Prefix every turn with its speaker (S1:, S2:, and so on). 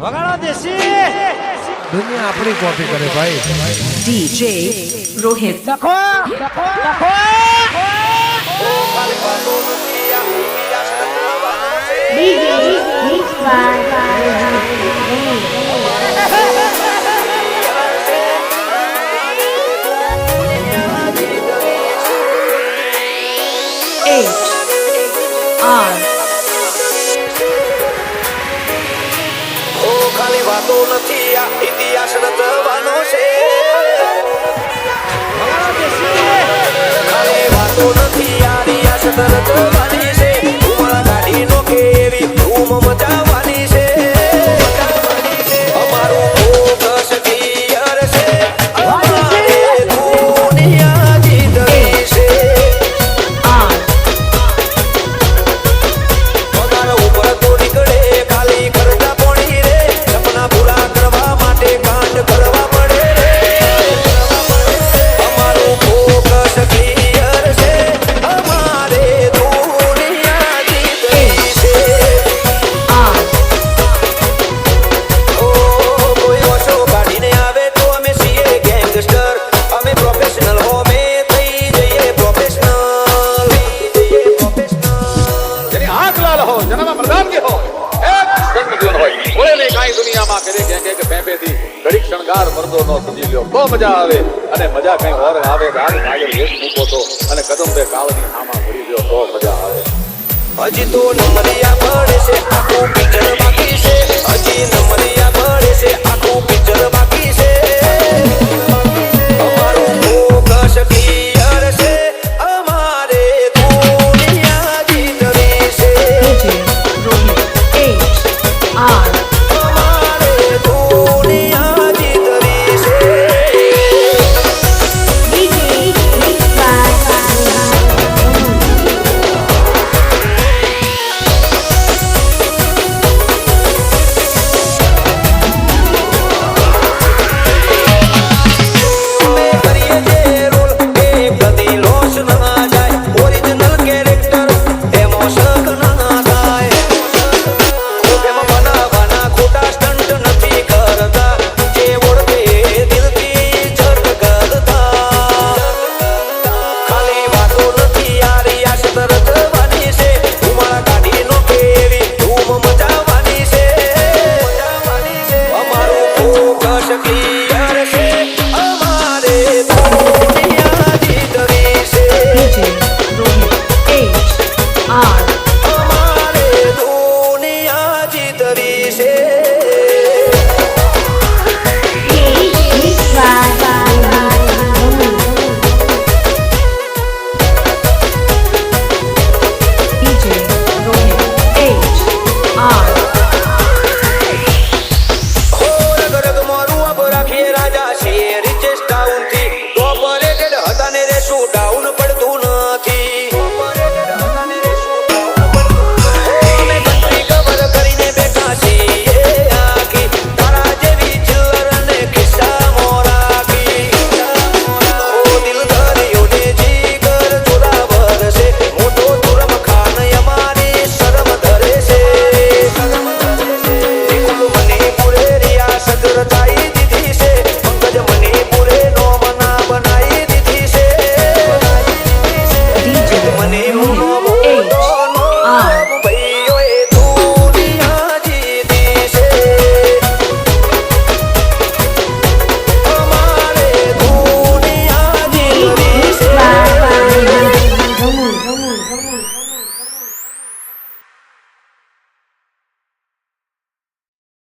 S1: વગાડો દેશી
S2: દુનિયા આપણી કોપી કરે ભાઈ
S3: DJ રોહિત
S1: લખો લખો
S4: લખો Eight. On. થી આ ઇતિહાસ રચવાનો છે વાતો નથી આ રિયાસત રચવાની છે. ધુમાડા ગાડીનો કેવી ધૂમ મચા કાંઈ
S5: દુનિયામાં કરે કે કે બેબેથી શણગાર મરદો નો સમજી લ્યો. બહુ મજા આવે. અને મજા કઈ ઓર આવે રાગ નાગે અને કદમ બે કાળની આમાં ભરી દો તો મજા આવે.
S4: હજી તો નમરિયા પડશે આખો